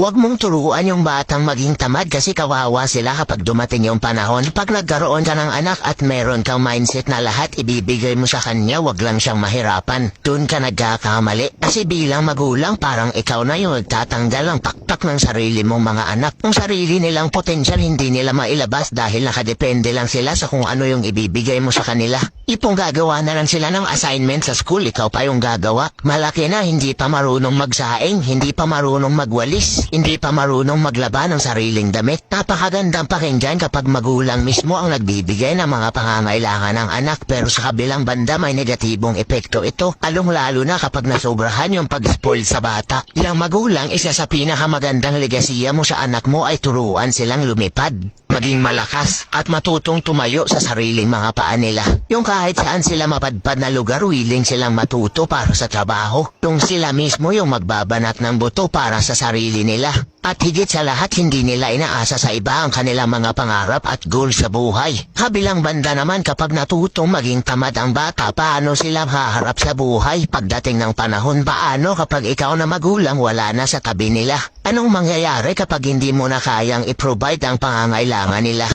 Huwag mong turuan yung batang maging tamad kasi kawawa sila kapag dumating yung panahon. Pag nagkaroon ka ng anak at meron kang mindset na lahat ibibigay mo sa kanya, wag lang siyang mahirapan. Doon ka nagkakamali. Kasi bilang magulang, parang ikaw na yung nagtatanggal ng pakpak ng sarili mong mga anak. Ang sarili nilang potensyal hindi nila mailabas dahil nakadepende lang sila sa kung ano yung ibibigay mo sa kanila. Ipong gagawa na lang sila ng assignment sa school, ikaw pa yung gagawa. Malaki na, hindi pa marunong magsaing, hindi pa marunong magwalis, hindi pa marunong maglaba ng sariling damit. Napakagandang pakinggan kapag magulang mismo ang nagbibigay ng mga pangangailangan ng anak pero sa kabilang banda may negatibong epekto ito. Along-lalo na kapag nasobrahan yung pag-spoil sa bata. Yang magulang, isa sa pinakamagandang legasiya mo sa anak mo ay turuan silang lumipad maging malakas at matutong tumayo sa sariling mga paa nila. Yung kahit saan sila mapadpad na lugar, willing silang matuto para sa trabaho. Yung sila mismo yung magbabanat ng buto para sa sarili nila. At higit sa lahat, hindi nila inaasa sa iba ang kanilang mga pangarap at goal sa buhay. Kabilang banda naman kapag natutong maging tamad ang bata, paano sila haharap sa buhay? Pagdating ng panahon, paano kapag ikaw na magulang wala na sa tabi nila? Anong mangyayari kapag hindi mo na kayang i-provide ang pangangailangan nila?